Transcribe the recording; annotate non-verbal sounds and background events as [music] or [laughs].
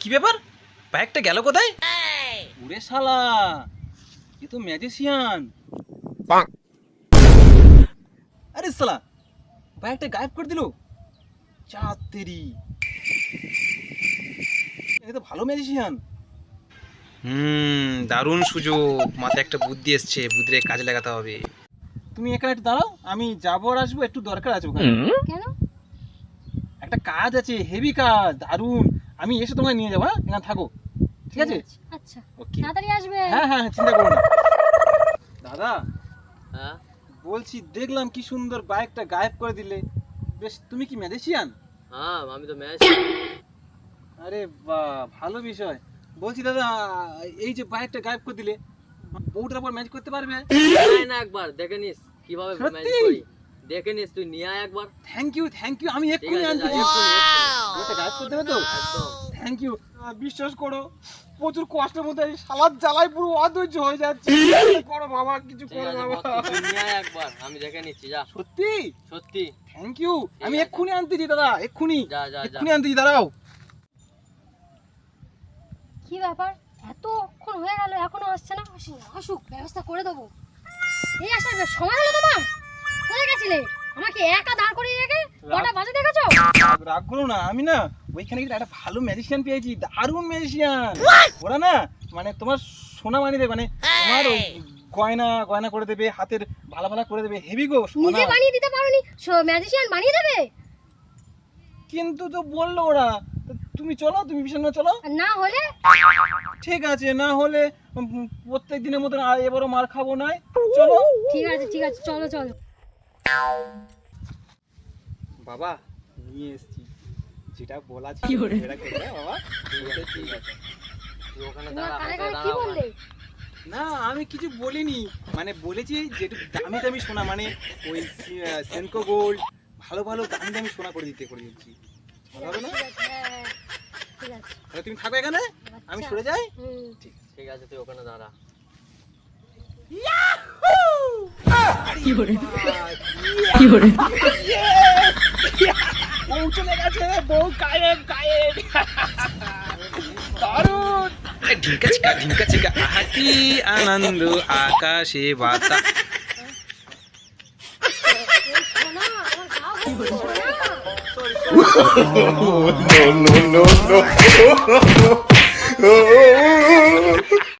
কি ব্যাপার? ব্যাগটা গেল কোথায়? ওরে শালা এ তো ম্যাজিশিয়ান আরে শালা ব্যাগটা গায়েব করে দিল? চাতেরি এ তো ভালো ম্যাজিশিয়ান হুম দারুণ সুযোগ। মাথায় একটা বুদ্ধি এসছে বুদ্ধিরে কাজে লাগাতে হবে। তুমি এখানে একটু দাঁড়াও আমি যাব আর আসব একটু দরকার আছে ওখানে। কেন? একটা কাজ আছে হেভি কাজ দারুণ। আমি এসে তোমায় নিয়ে যাব হ্যাঁ? এখানে থাকো। ঠিক আছে? আচ্ছা। ওকে তাড়াতাড়ি আসবে। হ্যাঁ হ্যাঁ হ্যাঁ, চিন্তা করো না। দাদা হ্যাঁ? বলছি দেখলাম কি সুন্দর বাইকটা গায়েব করে দিলে। বেশ তুমি কি ম্যাজিশিয়ান? হ্যাঁ আমি তো ম্যাচ আরে বাহ ভালো বিষয়। বলছি দাদা এই যে বাইকটা গায়েব করে দিলে বউটার উপর ম্যাচ করতে পারবে? না একবার দেখে নিস কীভাবে ম্যাচ করি। দেখে নিস তুই নিয়ে আয় একবার। থ্যাংক ইউ থ্যাংক ইউ আমি এক্ষুনি আনতে। বউটা গায়েব করতে হবে তো? একদম। থ্যাংক ইউ বিশ্বাস করো প্রচুর কষ্টের মধ্যে এই সালাদ জ্বালাই পুরো অধৈর্য হয়ে যাচ্ছে। [laughs] করো বাবা কিছু করো বাবা। একবার আমি দেখে নিচ্ছি যা। সত্যি? সত্যি। থ্যাংক ইউ আমি। এক্ষুনি আনতেছি দাদা এক্ষুনি। যা যা যা। এক্ষুনি আনতেছি দাঁড়াও। কি ব্যাপার? এতক্ষণ হয়ে গেল এখনও আসছে না? আসুক আসুক ব্যবস্থা করে দেবো। এই আসার সময় হলো তোমার। কোথায় গেছিলে? আমাকে একা দাঁড় করিয়ে রেখে কটা বাজে দেখেছ? রাগ করো না আমি না ওইখানে কিন্তু একটা ভালো ম্যাজিশিয়ান পেয়েছি দারুণ ম্যাজিশিয়ান ওরা না মানে তোমার সোনা মানি দেবে মানে তোমার ওই গয়না গয়না করে দেবে হাতের ভালো ভালো করে দেবে হেভি গো সোনা। নিজে বানিয়ে দিতে পারোনি ম্যাজিশিয়ান বানিয়ে দেবে? কিন্তু তো বলল ওরা তুমি চলো তুমি ভীষণ চলো। না হলে? ঠিক আছে না হলে প্রত্যেক দিনের মতন আর এবারও মার খাব নাই চলো। ঠিক আছে ঠিক আছে চলো চলো। বাবা নিয়ে এসেছি। যেটা বলা ছিল সেটা করবে হ্যাঁ বাবা। ঠিক আছে তুই ওখানে দাঁড়া কি বললে? না আমি কিছু বলিনি। মানে বলেছি যেটু দামি দামি সোনা মানে ওই সেনকো গোল্ড ভালো ভালো দামি দামি সোনা করে দিতে করে দিচ্ছি। হবে না? ঠিক আছে, হ্যাঁ, হ্যাঁ, ঠিক তুমি থাকো এখানে? আমি আচ্ছা। সরে যাই? হুম। ঠিক আছে তুই ওখানে দাঁড়া। বউ চলে গেছে বউ গায়েব গায়েব দারুণ। এ, চিকা ঢিঙ্কা চিকা আহা কি আনন্দ আকাশে বাতা [laughs] no, no, no, no. [laughs]